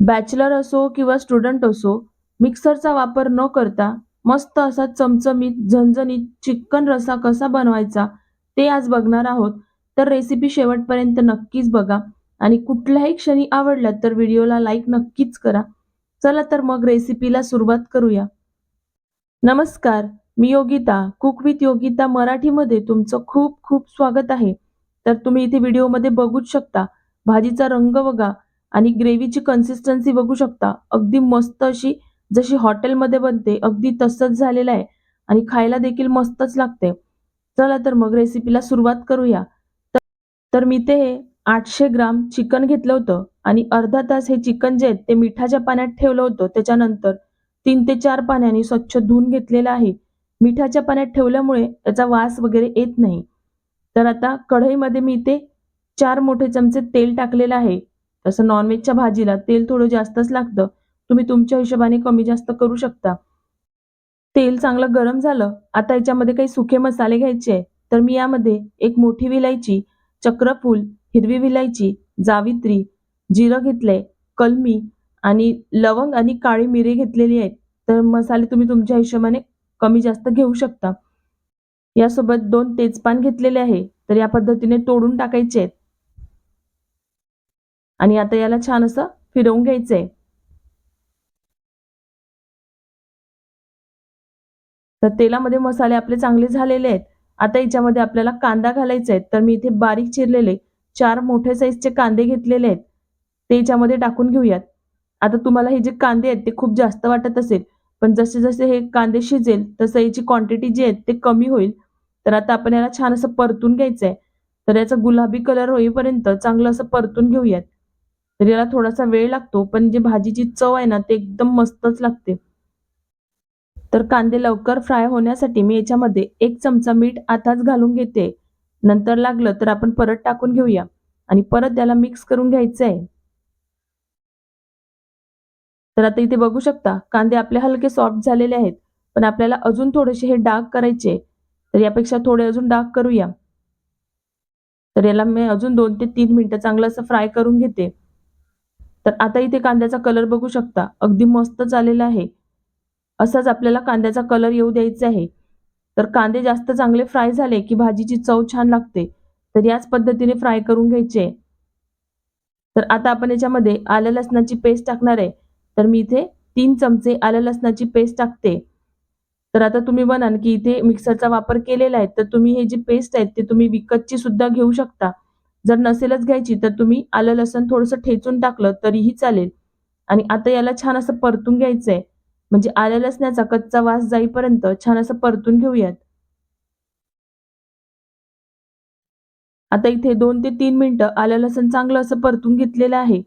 Bachelor असो किंवा student असो मिक्सरचा वापर न करता मस्त असा चमचमीत झणझणीत चिकन रस्सा कसा बनवायचा ते आज बघणार आहोत. तर रेसिपी शेवटपर्यंत नक्कीच बघा आणि कुठल्याही क्षणी आवडला तर व्हिडिओला लाईक नक्कीच करा. चला तर मग रेसिपीला सुरुवात करूया. नमस्कार मी योगिता कुक विथ योगिता मराठीमध्ये तुमचं खूप खूप स्वागत आहे. तर तुम्ही इथे व्हिडिओमध्ये बघूच शकता. भाजीचा रंग बघा आणि ग्रेव्हीची कन्सिस्टन्सी बघू शकता. अगदी मस्त अशी जशी हॉटेलमध्ये बनते अगदी तसंच झालेलं आहे. आणि खायला देखील मस्तच लागते. चला तर मग रेसिपीला सुरुवात करूया. तर मी ते हे आठशे ग्राम चिकन घेतलं होतं. आणि अर्धा तास हे चिकन जे आहे ते मिठाच्या पाण्यात ठेवलं होतं. त्याच्यानंतर तीन ते चार पाण्याने स्वच्छ धुवून घेतलेलं आहे. मिठाच्या पाण्यात ठेवल्यामुळे त्याचा वास वगैरे येत नाही. तर आता कढईमध्ये मी ते चार मोठे चमचे तेल टाकलेलं आहे. तसं नॉनव्हेजच्या भाजीला तेल थोडं जास्तच लागतं. तुम्ही तुमच्या हिशोबाने कमी जास्त करू शकता. तेल चांगलं गरम झालं आता याच्यामध्ये काही सुखे मसाले घ्यायचे आहे तर मी यामध्ये एक मोठी विलायची चक्रफूल हिरवी विलायची जावित्री जिरं घेतलंय कलमी आणि लवंग आणि काळी मिरी घेतलेली आहेत. तर मसाले तुम्ही तुमच्या हिशोबाने कमी जास्त घेऊ शकता. यासोबत दोन तेजपान घेतलेले आहे. तर या पद्धतीने तोडून टाकायचे आहेत. आणि आता याला छान असं फिरवून घ्यायचंय. तर तेलामध्ये मसाले आपले चांगले झालेले आहेत. आता याच्यामध्ये आपल्याला कांदा घालायचा आहे. तर मी इथे बारीक चिरलेले चार मोठे साईजचे कांदे घेतलेले आहेत. ते याच्यामध्ये टाकून घेऊयात. आता तुम्हाला हे जे कांदे आहेत ते खूप जास्त वाटत असेल पण जसे जसे हे कांदे शिजेल तसं याची क्वांटिटी जी आहे ते कमी होईल. तर आता आपण याला छान असं परतून घ्यायचं आहे तर याचा गुलाबी कलर होईपर्यंत चांगलं असं परतून घेऊयात. तर याला थोडासा वेळ लागतो पण जे भाजीची चव आहे ना ते एकदम मस्तच लागते. तर कांदे लवकर फ्राय होण्यासाठी मी याच्यामध्ये एक चमचा मीठ आताच घालून घेते. नंतर लागलं तर आपण परत टाकून घेऊया. आणि परत त्याला मिक्स करून घ्यायचं आहे तर आता इथे बघू शकता कांदे आपले हलके सॉफ्ट झालेले आहेत पण आपल्याला अजून थोडेसे हे डाग करायचे. तर यापेक्षा थोडे अजून डाग करूया. तर याला मी अजून दोन ते तीन मिनिटं चांगलं असं फ्राय करून घेते. तर आता इथे कांद्याचा कलर बघू शकता. अगदी मस्त झालेला आहे. असाच आपल्याला कांद्याचा कलर येऊ द्यायचा आहे. तर कांदे जास्त चांगले फ्राय झाले की भाजीची चव छान लागते. तर याच पद्धतीने फ्राय करून घ्यायचे. तर आता आपण याच्यामध्ये आलं लसणाची पेस्ट टाकणार आहे. तर मी इथे तीन चमचे आलं लसणाची पेस्ट टाकते. तर आता तुम्ही म्हणाल की इथे मिक्सरचा वापर केलेला आहे. तर तुम्ही हे जी पेस्ट आहेत ते तुम्ही विकतची सुद्धा घेऊ शकता. जर नसेलच घ्यायची तर तुम्ही आलं लसण थोडंसं ठेचून टाकलं तरीही चालेल. आणि आता याला छान असं परतून घ्यायचं आहे म्हणजे आल्या लसण्याचा कच्चा वास जाईपर्यंत छान असं परतून घेऊयात. आता इथे दोन ते तीन मिनटं आलं लसण चांगलं असं परतून घेतलेलं आहे.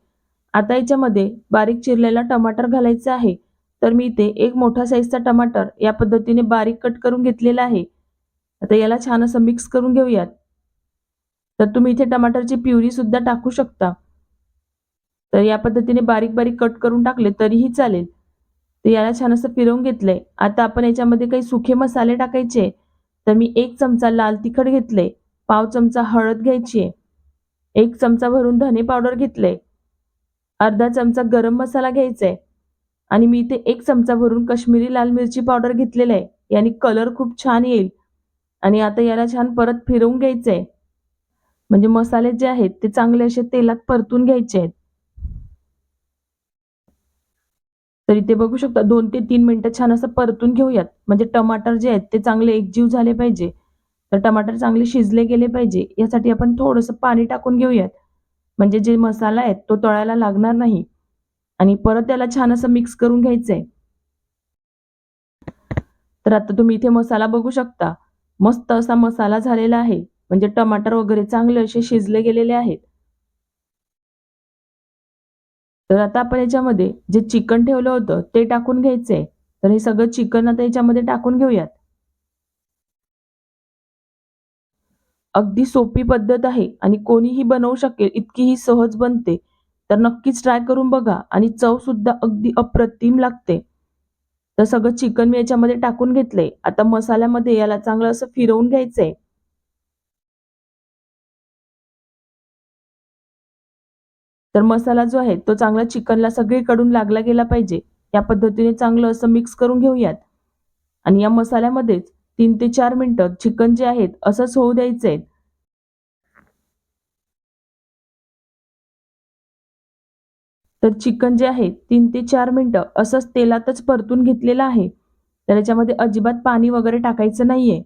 आता याच्यामध्ये बारीक चिरलेला टमाटर घालायचा आहे. तर मी इथे एक मोठा साईजचा टमाटर या पद्धतीने बारीक कट करून घेतलेला आहे. आता याला छान असं मिक्स करून घेऊयात. तर तुम्ही इथे टमाटरची प्युरी सुद्धा टाकू शकता. तर या पद्धतीने बारीक बारीक कट करून टाकले तरीही चालेल. तर याला छान असं फिरवून घेतलंय. आता आपण याच्यामध्ये काही सुखे मसाले टाकायचे. तर मी एक चमचा लाल तिखट घेतले पाव चमचा हळद घ्यायची एक चमचा भरून धने पावडर घेतले अर्धा चमचा गरम मसाला घ्यायचा आहे आणि मी इथे एक चमचा भरून कश्मीरी लाल मिरची पावडर घेतलेला आहे याने कलर खूप छान येईल. आणि आता याला छान परत फिरवून घ्यायचं आहे म्हणजे मसाले जे आहेत ते चांगले असे तेलात परतून घ्यायचे आहेत. तर इथे बघू शकता दोन ते तीन मिनिटं छान असं परतून घेऊयात. म्हणजे टमाटर जे आहेत ते चांगले एकजीव झाले पाहिजे. तर टमाटर चांगले शिजले गेले पाहिजे. यासाठी आपण थोडंसं पाणी टाकून घेऊयात. म्हणजे जे मसाला आहे तो तळायला लागणार नाही. आणि परत त्याला छान असं मिक्स करून घ्यायचंय. तर आता तुम्ही इथे मसाला बघू शकता. मस्त असा मसाला झालेला आहे. म्हणजे टमाटर वगैरे चांगले असे शिजले गेलेले आहेत. तर आता आपण याच्यामध्ये जे चिकन ठेवलं होतं ते टाकून घ्यायचंय. तर हे सगळं चिकन आता याच्यामध्ये टाकून घेऊयात. अगदी सोपी पद्धत आहे आणि कोणीही बनवू शकेल इतकी ही सहज बनते. तर नक्कीच ट्राय करून बघा आणि चव सुद्धा अगदी अप्रतिम लागते. तर सगळं चिकन मी याच्यामध्ये टाकून घेतलंय. आता मसाल्यामध्ये याला चांगलं असं फिरवून घ्यायचंय. तर मसाला जो आहे तो चांगला चिकनला सगळीकडून लागला गेला पाहिजे. या पद्धतीने चांगलं असं मिक्स करून घेऊयात. आणि या मसाल्यामध्येच तीन ते चार मिनिटं चिकन जे आहेत असंच होऊ द्यायचं आहे तर चिकन जे आहे तीन ते चार मिनिटं असंच तेलातच परतून घेतलेलं आहे. तर याच्यामध्ये अजिबात पाणी वगैरे टाकायचं नाहीये.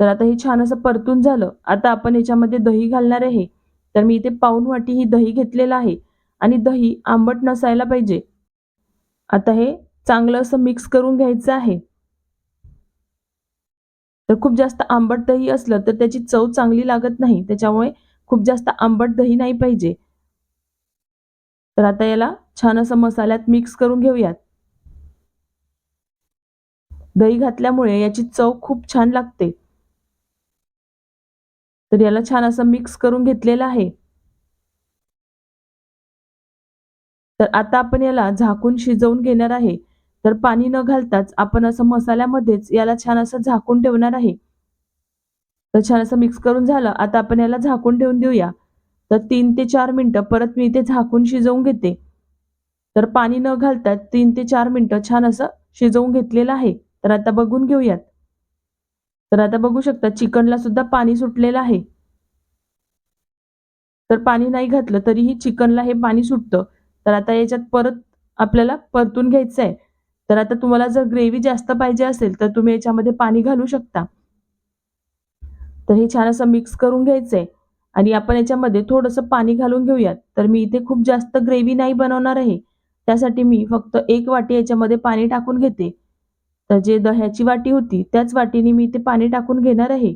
तर आता हे छान असं परतून झालं. आता आपण याच्यामध्ये दही घालणार आहे. तर मी इथे पाऊन वाटी ही दही घेतलेलं आहे आणि दही आंबट नसायला पाहिजे. आता हे चांगलं असं मिक्स करून घ्यायचं आहे. तर खूप जास्त आंबट दही असलं तर त्याची चव चांगली लागत नाही त्याच्यामुळे खूप जास्त आंबट दही नाही पाहिजे. तर आता याला छान असं मसाल्यात मिक्स करून घेऊयात. दही घातल्यामुळे याची चव खूप छान लागते. तर याला छान असं मिक्स करून घेतलेलं आहे. तर आता आपण याला झाकून शिजवून घेणार आहे. तर पाणी न घालताच आपण असं मसाल्यामध्येच याला छान असं झाकून ठेवणार आहे. तर छान असं मिक्स करून झालं. आता आपण याला झाकून ठेवून देऊया. तर तीन ते चार मिनटं परत मी इथे झाकून शिजवून घेते. तर पाणी न घालता तीन ते चार मिनटं छान असं शिजवून घेतलेलं आहे. तर आता बघून घेऊयात. तर आता बघू शकता चिकनला सुद्धा पाणी सुटलेलं आहे. तर पाणी नाही घातलं तरीही चिकनला हे पाणी सुटतं. तर आता याच्यात परत आपल्याला परतून घ्यायचं आहे तर आता तुम्हाला जर ग्रेव्ही जास्त पाहिजे असेल तर तुम्ही याच्यामध्ये पाणी घालू शकता. तर हे छान असं मिक्स करून घ्यायचं आहे आणि आपण याच्यामध्ये थोडंसं पाणी घालून घेऊयात. तर मी इथे खूप जास्त ग्रेव्ही नाही बनवणार आहे. त्यासाठी मी फक्त एक वाटी याच्यामध्ये पाणी टाकून घेते. तर जे दह्याची वाटी होती त्याच वाटीने मी ते पाणी टाकून घेणार आहे.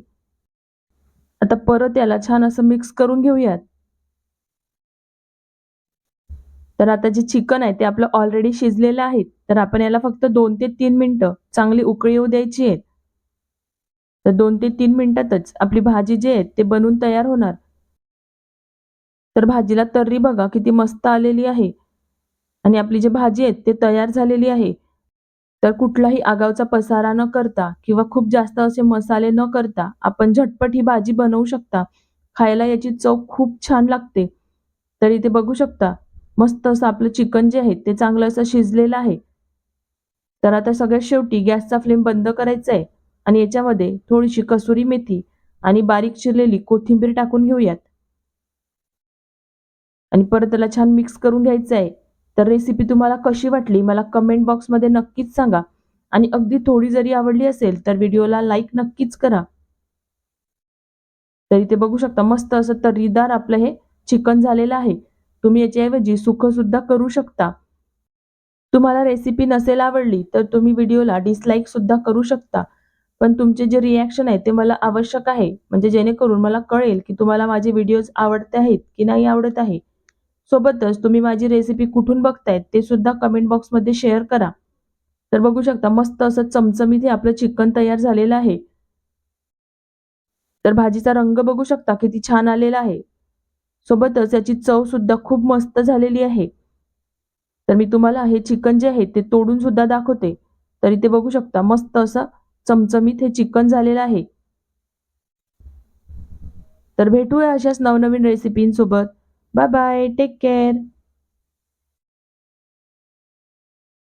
आता परत याला छान असं मिक्स करून घेऊयात. तर आता जे चिकन आहे ते आपलं ऑलरेडी शिजलेलं आहे. तर आपण याला फक्त दोन ते तीन मिनिटं चांगली उकळी येऊ द्यायची आहे. तर दोन ते तीन मिनिटातच आपली भाजी जी आहे ते बनून तयार होणार. तर भाजीला तर्री बघा किती मस्त आलेली आहे. आणि आपली जी भाजी आहे ते तयार झालेली आहे. तर कुठलाही आगावचा पसारा न करता किंवा खूप जास्त असे मसाले न करता आपण झटपट ही भाजी बनवू शकता. खायला याची चव खूप छान लागते. तर इथे बघू शकता मस्त असं आपलं चिकन जे आहे ते चांगलं असं शिजलेलं आहे. तर आता सगळ्यात शेवटी गॅसचा फ्लेम बंद करायचा आहे आणि याच्यामध्ये थोडीशी कसुरी मेथी आणि बारीक चिरलेली कोथिंबीर टाकून घेऊयात. आणि परत त्याला छान मिक्स करून घ्यायचं आहे. तर रेसिपी तुम्हाला कशी वाटली मला कमेंट बॉक्समध्ये नक्कीच सांगा. आणि अगदी थोडी जरी आवडली असेल तर व्हिडिओला लाईक नक्कीच करा. तर इथे बघू शकता मस्त असं तर्रीदार आपलं हे चिकन झालेलं आहे. तुम्ही याच्याऐवजी सुख सुद्धा करू शकता. तुम्हाला रेसिपी नसेल आवडली तर तुम्ही व्हिडिओला डिसलाईक सुद्धा करू शकता. पण तुमचे जे रिॲक्शन आहे ते मला आवश्यक आहे. म्हणजे जेणेकरून मला कळेल की तुम्हाला माझे व्हिडिओज आवडते आहेत की नाही आवडत आहे. सोबतच तुम्ही माझी रेसिपी कुठून बघतायत ते सुद्धा कमेंट बॉक्समध्ये शेअर करा. तर बघू शकता मस्त असं चमचमीत हे आपलं चिकन तयार झालेलं आहे. तर भाजीचा रंग बघू शकता किती छान आलेला आहे. सोबतच याची चव सुद्धा खूप मस्त झालेली आहे. तर मी तुम्हाला हे चिकन जे आहे ते तोडून सुद्धा दाखवते. तरी ते बघू शकता मस्त असं चमचमीत हे चिकन झालेलं आहे. तर भेटूया अशाच नवनवीन रेसिपींसोबत Bye bye. Take care.